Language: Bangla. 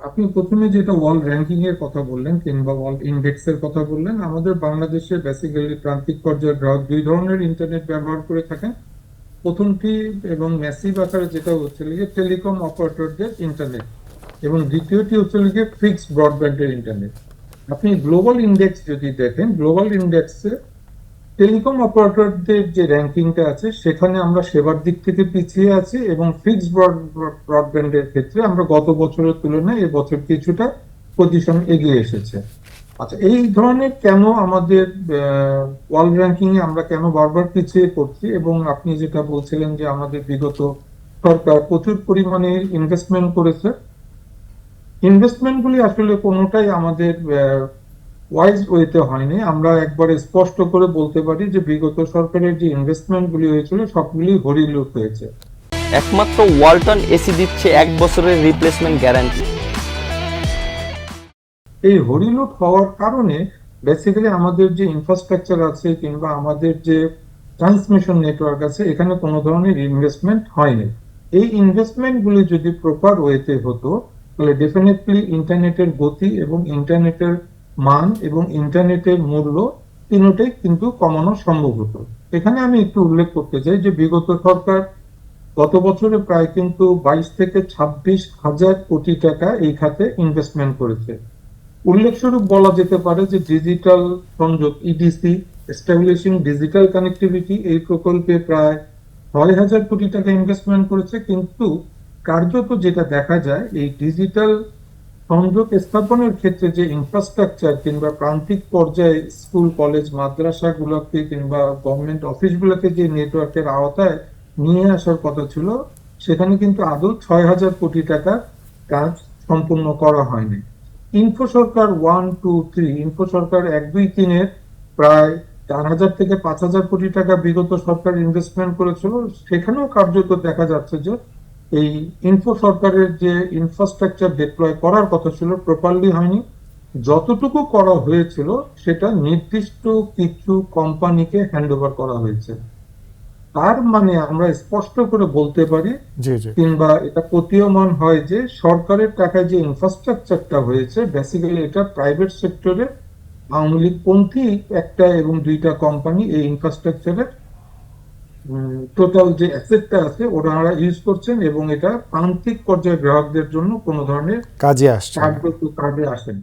আপনি প্রথমে যেটা ওয়ার্ল্ড র্যাঙ্কিং এর কথা বললেন কিংবা ওয়ার্ল্ড ইন্ডেক্স এর কথা বললেন, আমাদের বাংলাদেশে বেসিক্যালি প্রান্তিক পর্যায়ের গ্রাহক দুই ধরনের ইন্টারনেট ব্যবহার করে থাকেন প্রথমটি এবং ম্যাসিভ আকারে যেটা হচ্ছে লিগে টেলিকম অপারেটরদের ইন্টারনেট এবং দ্বিতীয়টি হচ্ছে লিগে ফিক্সড ব্রডব্যান্ডের ইন্টারনেট আপনি গ্লোবাল ইন্ডেক্স যদি দেখেন গ্লোবাল ইন্ডেক্সে টেলিকম অপারেটরদের যে র্যাঙ্কিংটা আছে, সেখানে আমরা সেবার দিক থেকে পিছিয়ে আছি এবং ফিক্সড ব্রডব্যান্ডের ক্ষেত্রে আমরা গত বছরের তুলনায় এবছর কিছুটা পজিশন এগিয়ে এসেছে। আচ্ছা এই ধরনের কেন আমাদের ওয়ার্ল্ড র্যাঙ্কিং এ আমরা কেন বারবার পিছিয়ে পড়ছি এবং আপনি যেটা বলছিলেন যে আমাদের বিগত সরকার প্রচুর পরিমাণে ইনভেস্টমেন্ট করেছে ইনভেস্টমেন্টগুলি আসলে কোনোটাই আমাদের ওয়াইজ ওয়েতে হয়নি। আমরা একবারে স্পষ্ট করে বলতে পারি যে বিগত সরকারের যে ইনভেস্টমেন্টগুলি হয়েছিল সবগুলি হরিলুট হয়েছে। একমাত্র ওয়ালটন এসি দিচ্ছে এক বছরের রিপ্লেসমেন্ট গ্যারান্টি এই হরিলুট হওয়ার কারণে বেসিক্যালি আমাদের যে ইনফ্রাস্ট্রাকচার আছে কিংবা আমাদের যে ট্রান্সমিশন নেটওয়ার্ক আছে এখানে কোনো ধরনের ইনভেস্টমেন্ট হয়নি। এই ইনভেস্টমেন্টগুলি যদি প্রপার ওয়েতে হতো তাহলে ডেফিনেটলি ইন্টারনেটের গতি এবং ইন্টারনেটের মান এবং ইন্টারনেটের মূল্য তিনটাই কিন্তু কমানো সম্ভব হতো। এখানে আমি একটু উল্লেখ করতে চাই যে বিগত সরকার গত বছরে প্রায় কিন্তু বাইশ থেকে ছাব্বিশ হাজার কোটি টাকা এই খাতে ইনভেস্টমেন্ট করেছে। উল্লেখস্বরূপ বলা যেতে পারে যে ডিজিটাল সংযোগ ইডিসি এস্টাবলিশিং ডিজিটাল কানেক্টিভিটি এই প্রকল্পে প্রায় ছয় হাজার কোটি টাকা ইনভেস্টমেন্ট করেছে। কিন্তু কার্যত যেটা দেখা যায়, এই ডিজিটাল সংযোগ স্থাপনের ক্ষেত্রে যে ইনফ্রাস্ট্রাকচার কিংবা প্রান্তিক পর্যায়ে স্কুল কলেজ মাদ্রাসাগুলোকে কিংবা গভর্নমেন্ট অফিসগুলোকে যে নেটওয়ার্কের আওতায় নিয়ে আসার কথা ছিল, সেখানে কিন্তু আদৌ ছয় হাজার কোটি টাকার কাজ সম্পূর্ণ করা হয়নি। Info Sarkar one two three info Sarkar এক, দুই, তিনের প্রায় চার হাজার থেকে পাঁচ হাজার কোটি টাকা বিগত সরকার ইনভেস্টমেন্ট করেছিল। সেখানেও কার্যত দেখা যাচ্ছে যে এই ইনফো সরকারের যে ইনফ্রাস্ট্রাকচার ডিপ্লয় করার কথা ছিল প্রপারলি হয়নি। যতটুকু করা হয়েছিল সেটা নির্দিষ্ট কিছু কোম্পানিকে হ্যান্ড ওভার করা হয়েছে। তার মানে আমরা স্পষ্ট করে বলতে পারি কিংবা এটা প্রতীয়মান হয় যে সরকারের টাকায় যে ইনফ্রাস্ট্রাকচারটা হয়েছে বেসিক্যালি এটা প্রাইভেট সেক্টরে আওয়ামী লীগ পন্থী একটা এবং দুইটা কোম্পানি এই ইনফ্রাস্ট্রাকচারের টোটাল যে অ্যাসেটটা আছে ওনারা ইউজ করছেন এবং এটা প্রান্তিক পর্যায়ে গ্রাহকদের জন্য কোনো ধরনের কাজে আসছে কাজে আসেন